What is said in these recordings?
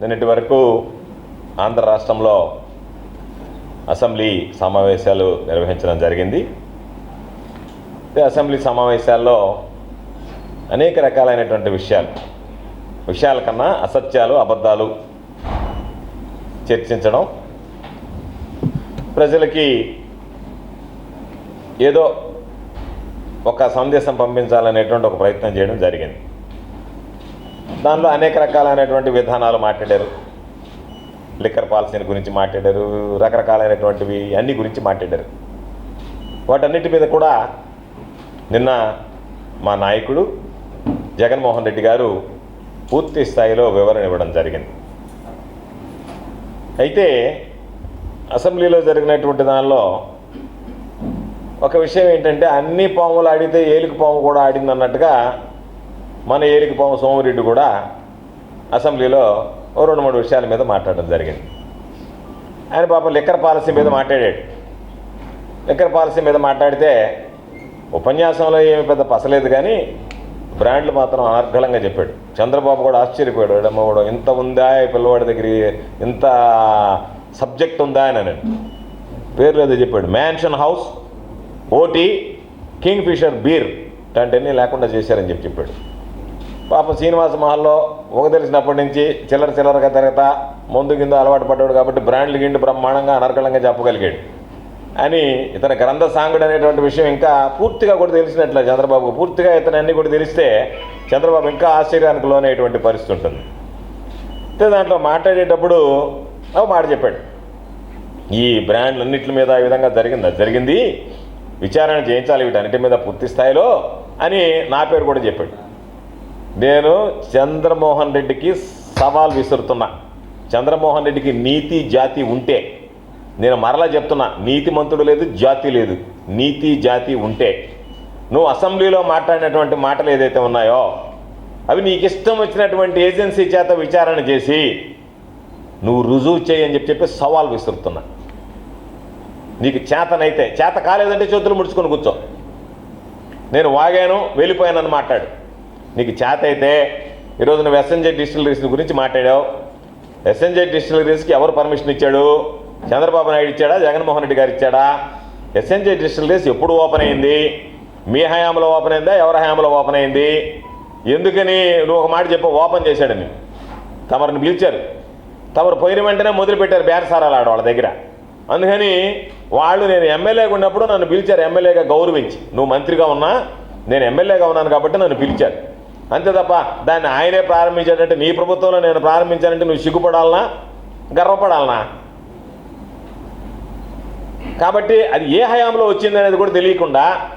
నిన్నటి వరకు ఆంధ్ర రాష్ట్రంలో అసెంబ్లీ సమావేశాలు నిర్వహించడం జరిగింది. అసెంబ్లీ సమావేశాల్లో అనేక రకాలైనటువంటి విషయాలు విషయాల కన్నా అసత్యాలు అబద్ధాలు చర్చించడం ప్రజలకి ఏదో ఒక సందేశం పంపించాలనేటువంటి ఒక ప్రయత్నం చేయడం జరిగింది. దానిలో అనేక రకాలైనటువంటి విధానాలు మాట్లాడారు. లిక్కర్ పాలసీని గురించి మాట్లాడారు రకరకాలైనటువంటివి అన్ని గురించి మాట్లాడారు. వాటన్నిటి మీద కూడా నిన్న మా నాయకుడు జగన్మోహన్ రెడ్డి గారు పూర్తి స్థాయిలో వివరణ ఇవ్వడం జరిగింది. అయితే అసెంబ్లీలో జరిగినటువంటి దానిలో ఒక విషయం ఏంటంటే అన్ని పాములు ఆడితే ఏలికి పాము కూడా ఆడింది అన్నట్టుగా మన ఏలికి పాము సోమిరెడ్డి కూడా అసెంబ్లీలో ఓ రెండు మూడు విషయాల మీద మాట్లాడడం జరిగింది. ఆయన పాపం లిక్కర్ పాలసీ మీద మాట్లాడాడు. లిక్కర్ పాలసీ మీద మాట్లాడితే ఉపన్యాసంలో ఏమి పెద్ద పసలేదు కానీ బ్రాండ్లు మాత్రం అనర్గళంగా చెప్పాడు. చంద్రబాబు కూడా ఆశ్చర్యపోయాడు. "ఏడమ్మ కూడా ఇంత ఉందా? ఈ పిల్లవాడి దగ్గర ఇంత సబ్జెక్ట్ ఉందా? అని అన్నాడు. పేర్లు ఏదో చెప్పాడు. Mansion House OT Kingfisher beer ఇట్లాంటివన్నీ లేకుండా చేశారని చెప్పి చెప్పాడు. పాపం శ్రీనివాస మహల్లో ఒక తెలిసినప్పటి నుంచి చిల్లర చిల్లరగా తిరగతా ముందు కింద అలవాటు పడ్డాడు కాబట్టి బ్రాండ్లు గిండి బ్రహ్మాండంగా అనర్కళంగా చెప్పగలిగాడు అని ఇతని గ్రంథ సాంగుడు అనేటువంటి విషయం ఇంకా పూర్తిగా కూడా తెలిసినట్లే చంద్రబాబు పూర్తిగా ఇతను అన్ని కూడా తెలిస్తే చంద్రబాబు ఇంకా ఆశ్చర్యానికి లోనేటువంటి పరిస్థితి ఉంటుంది. అయితే దాంట్లో మాట్లాడేటప్పుడు ఒక మాట చెప్పాడు. ఈ బ్రాండ్లన్నింటి మీద ఈ విధంగా జరిగింది? అది జరిగింది. విచారణ చేయించాలి వీటన్నిటి మీద పూర్తి స్థాయిలో అని నా పేరు కూడా చెప్పాడు. నేను చంద్రమోహన్ రెడ్డికి సవాల్ విసురుతున్నా. చంద్రమోహన్ రెడ్డికి నీతి జాతి ఉంటే నేను మరలా చెప్తున్నా నీతిమంతుడు లేదు జాతి లేదు. నీతి జాతి ఉంటే. నువ్వు అసెంబ్లీలో మాట్లాడినటువంటి మాటలు ఏదైతే ఉన్నాయో అవి నీకు ఇష్టం వచ్చినటువంటి ఏజెన్సీ చేత విచారణ చేసి నువ్వు రుజువు చేయని చెప్పి చెప్పి సవాల్ విసురుతున్నా. నీకు చేతనైతే చేత కాలేదంటే చేతులు ముడుచుకొని కూర్చో. నేను వాగాను వెళ్ళిపోయానని మాట్లాడు. నీకు చేత అయితే ఈరోజు నువ్వు ఎస్ఎన్జే డిస్టిలరీస్ గురించి మాట్లాడావు. ఎస్ఎన్జే డిస్టిలరీస్కి ఎవరు పర్మిషన్ ఇచ్చాడు? చంద్రబాబు నాయుడు ఇచ్చాడా? జగన్మోహన్ రెడ్డి గారు ఇచ్చాడా? ఎస్ఎన్జే డిస్టిలరీస్ ఎప్పుడు ఓపెన్ అయింది? మీ హయాంలో ఓపెన్ అయిందా? ఎవరి హయాంలో ఓపెన్ అయింది? ఎందుకని నువ్వు ఒక మాట చెప్ప ఓపెన్ చేశాడని. తమరిని పిలిచారు. తమరు పోయిన వెంటనే మొదలుపెట్టారు బేరసారాలు ఆడ వాళ్ళ దగ్గర. అందుకని వాళ్ళు నేను ఎమ్మెల్యేగా ఉన్నప్పుడు నన్ను పిలిచారు ఎమ్మెల్యేగా గౌరవించి. నువ్వు మంత్రిగా ఉన్నా నేను ఎమ్మెల్యేగా ఉన్నాను కాబట్టి నన్ను పిలిచారు. అంతే తప్ప దాన్ని ఆయనే ప్రారంభించాడంటే నీ ప్రభుత్వంలో నేను ప్రారంభించానంటే నువ్వు సిగ్గుపడాలనా? గర్వపడాలనా? కాబట్టి అది ఏ హయాంలో వచ్చింది అనేది కూడా తెలియకుండా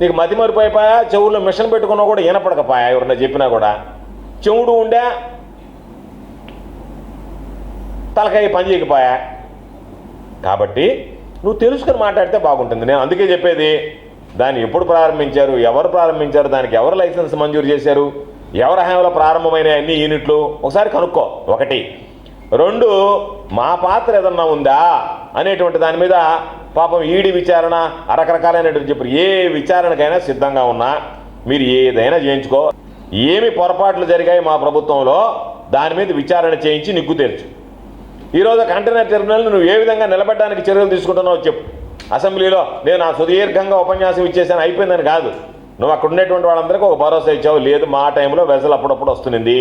నీకు మతి మరిపోయిపోయా చెవుల్లో మిషన్ పెట్టుకున్నా కూడా వినపడకపోయా ఎవరన్నా చెప్పినా కూడా. చెవుడు ఉండే తలకాయ పని చేయకపోయా. కాబట్టి నువ్వు తెలుసుకుని మాట్లాడితే బాగుంటుంది. నేను అందుకే చెప్పేది దాన్ని ఎప్పుడు ప్రారంభించారు? ఎవరు ప్రారంభించారు? దానికి ఎవరు లైసెన్స్ మంజూరు చేశారు? ఎవరి హయాంలో ప్రారంభమైన అన్ని యూనిట్లు? ఒకసారి కనుక్కో. ఒకటి. రెండు మా పాత్ర ఏదన్నా ఉందా? అనేటువంటి దాని మీద పాపం ఈడి విచారణ రకరకాలైనటువంటి చెప్పారు ఏ విచారణకైనా సిద్ధంగా ఉన్నా మీరు ఏదైనా చేయించుకో. ఏమి పొరపాట్లు జరిగాయి మా ప్రభుత్వంలో దాని మీద విచారణ చేయించి నిగ్గు తెరచు. ఈరోజు కంటైనర్ టెర్మినల్ నువ్వు ఏ విధంగా నిలబడడానికి చర్యలు తీసుకుంటున్నావు చెప్పు. అసెంబ్లీలో నేను ఆ సుదీర్ఘంగా ఉపన్యాసం ఇచ్చేసాను అయిపోయిందని కాదు. నువ్వు అక్కడ ఉండేటువంటి వాళ్ళందరికీ ఒక భరోసా ఇచ్చావు లేదు మా టైంలో వెజలు అప్పుడప్పుడు వస్తుంది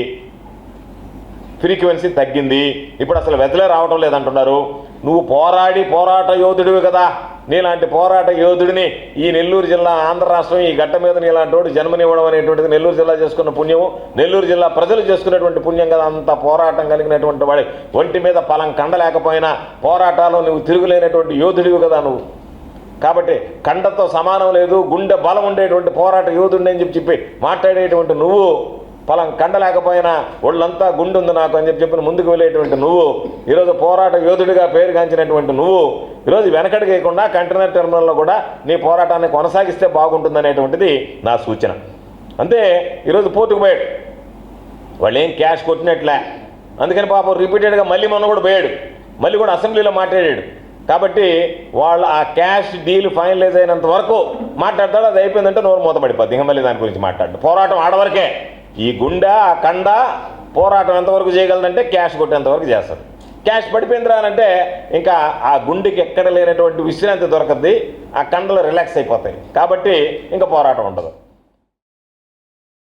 ఫ్రీక్వెన్సీ తగ్గింది. ఇప్పుడు అసలు వెజలే రావటం లేదంటున్నారు. నువ్వు పోరాడి పోరాట యోధుడివి కదా. నీలాంటి పోరాట యోధుడిని ఈ నెల్లూరు జిల్లా ఆంధ్ర రాష్ట్రం ఈ గట్ట మీద నీలాంటి వాడు జన్మనివ్వడం అనేటువంటిది నెల్లూరు జిల్లా చేసుకున్న పుణ్యము. నెల్లూరు జిల్లా ప్రజలు చేసుకునేటువంటి పుణ్యం కదా. అంత పోరాటం కలిగినటువంటి వాడి ఒంటి మీద పలం కండలేకపోయినా పోరాటాలు నువ్వు తిరుగులేనటువంటి యోధుడివి కదా నువ్వు. కాబట్టి కండతో సమానం లేదు గుండె బలం ఉండేటువంటి పోరాట యోధుండే అని చెప్పి చెప్పి మాట్లాడేటువంటి నువ్వు. ఫలం కండలేకపోయినా ఒళ్ళంతా గుండు ఉంది నాకు అని చెప్పి చెప్పిన ముందుకు వెళ్ళేటువంటి నువ్వు. ఈరోజు పోరాట యోధుడిగా పేరుగాంచినటువంటి నువ్వు. ఈరోజు వెనకడిగేయకుండా కంటైనర్ టెర్మినల్లో కూడా నీ పోరాటాన్ని కొనసాగిస్తే బాగుంటుందనేటువంటిది నా సూచన. అంతే ఈరోజు పోర్టుకు పోయాడు. వాళ్ళు ఏం క్యాష్ కొట్టినట్లే. అందుకని పాపం రిపీటెడ్గా మళ్ళీ మొన్న కూడా పోయాడు. మళ్ళీ కూడా అసెంబ్లీలో మాట్లాడాడు. కాబట్టి వాళ్ళు ఆ క్యాష్ డీల్ ఫైనలైజ్ అయినంత వరకు మాట్లాడతాడు అది అయిపోయిందంటే నోరు మూతపడిపోద్ది ఇంకా మళ్ళీ దాని గురించి మాట్లాడు పోరాటం ఆడవరకే. ఈ గుండె ఆ కండ పోరాటం ఎంతవరకు చేయగలదంటే క్యాష్ కొట్టేంతవరకు చేస్తుంది క్యాష్ పడిపోయింది రానంటే ఇంకా ఆ గుండెకి ఎక్కడ లేనటువంటి విశ్రాంతి దొరకద్ది. ఆ కండలు రిలాక్స్ అయిపోతాయి. కాబట్టి ఇంకా పోరాటం ఉండదు.